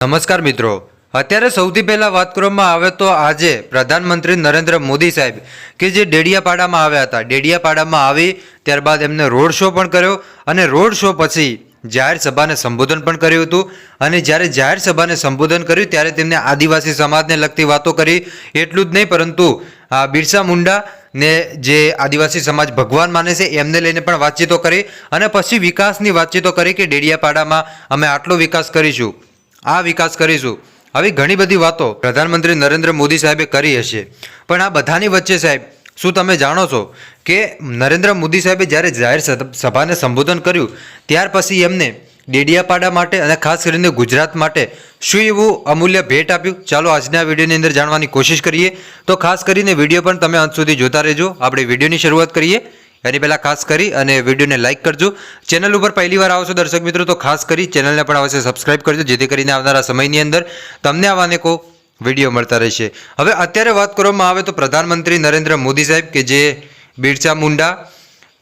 નમસ્કાર મિત્રો. અત્યારે સૌથી પહેલાં વાત કરવામાં આવે તો આજે પ્રધાનમંત્રી નરેન્દ્ર મોદી સાહેબ કે જે ડેડિયાપાડામાં આવ્યા હતા. ડેડિયાપાડામાં આવી ત્યારબાદ એમને રોડ શો પણ કર્યો અને રોડ શો પછી જાહેર સભાને સંબોધન પણ કર્યું હતું. અને જ્યારે જાહેર સભાને સંબોધન કર્યું ત્યારે તેમને આદિવાસી સમાજને લગતી વાતો કરી. એટલું જ નહીં, પરંતુ આ બિરસા મુંડા ને જે આદિવાસી સમાજ ભગવાન માને છે એમને લઈને પણ વાતચીતો કરી. અને પછી વિકાસની વાતચીતો કરી કે ડેડિયાપાડામાં અમે આટલો વિકાસ કરીશું. આ વિકાસ કરીશું. આવી ઘણી બધી વાતો પ્રધાનમંત્રી નરેન્દ્ર મોદી સાહેબે કરી હશે. પણ આ બધાની વચ્ચે સાહેબ, શું તમે જાણો છો કે નરેન્દ્ર મોદી સાહેબે જ્યારે જાહેર સભ- સભાને સંબોધન કર્યું, ત્યાર પછી એમને ડેડિયાપાડા માટે અને ખાસ કરીને ગુજરાત માટે શું એવું અમૂલ્ય ભેટ આપ્યું? ચાલો આજના વિડીયોની અંદર જાણવાની કોશિશ કરીએ. તો ખાસ કરીને વીડિયો પણ તમે અંત સુધી જોતા રહેજો. આપણે વિડીયોની શરૂઆત કરીએ. એની પહેલાં ખાસ કરી અને વિડીયોને લાઇક કરજો. ચેનલ ઉપર પહેલી વાર આવશો દર્શક મિત્રો, તો ખાસ કરી ચેનલને પણ અવશ્ય સબસ્ક્રાઇબ કરજો, જેથી કરીને આવનારા સમયની અંદર તમને આવા અનેકો વીડિયો મળતા રહેશે. હવે અત્યારે વાત કરવામાં આવે તો પ્રધાનમંત્રી નરેન્દ્ર મોદી સાહેબ કે જે બિરસા મુંડા,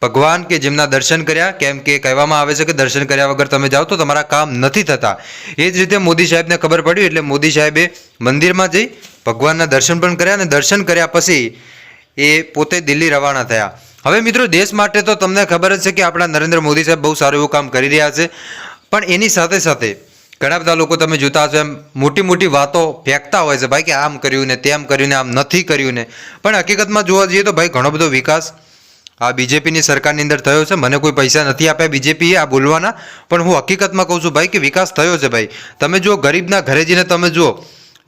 ભગવાન કે જેમના દર્શન કર્યા, કેમ કે કહેવામાં આવે છે કે દર્શન કર્યા વગર તમે જાઓ તો તમારા કામ નથી થતા. એ જ રીતે મોદી સાહેબને ખબર પડી એટલે મોદી સાહેબે મંદિરમાં જઈ ભગવાનના દર્શન પણ કર્યા અને દર્શન કર્યા પછી એ પોતે દિલ્હી રવાના થયા. હવે મિત્રો, દેશ માટે તો તમને ખબર જ છે કે આપણા નરેન્દ્ર મોદી સાહેબ બહુ સારું એવું કામ કરી રહ્યા છે. પણ એની સાથે સાથે ઘણા બધા લોકો તમે જોતા હશો એમ મોટી મોટી વાતો ફેંકતા હોય છે. ભાઈ કે આમ કર્યું ને તેમ કર્યું ને આમ નથી કર્યું ને. પણ હકીકતમાં જોવા જઈએ તો ભાઈ ઘણો બધો વિકાસ આ બીજેપીની સરકારની અંદર થયો છે. મને કોઈ પૈસા નથી આપ્યા બીજેપીએ આ બોલવાના. પણ હું હકીકતમાં કહું છું ભાઈ કે વિકાસ થયો છે ભાઈ. તમે જુઓ, ગરીબના ઘરે જઈને તમે જુઓ,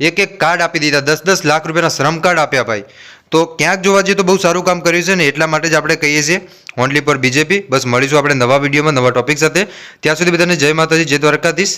એક એક કાર્ડ આપી દીધા. દસ દસ લાખ રૂપિયાના શ્રમ કાર્ડ આપ્યા ભાઈ. તો ક્યાંક જોવા જઈએ તો બહુ સારું કામ કર્યું છે ને એટલા માટે જ આપણે કહીએ છીએ ઓનલી પર બીજેપી બસ મળીશું આપણે નવા વિડીયોમાં નવા ટોપિક સાથે. ત્યાં સુધી બધાને જય માતાજી, જય દ્વારકાધીશ.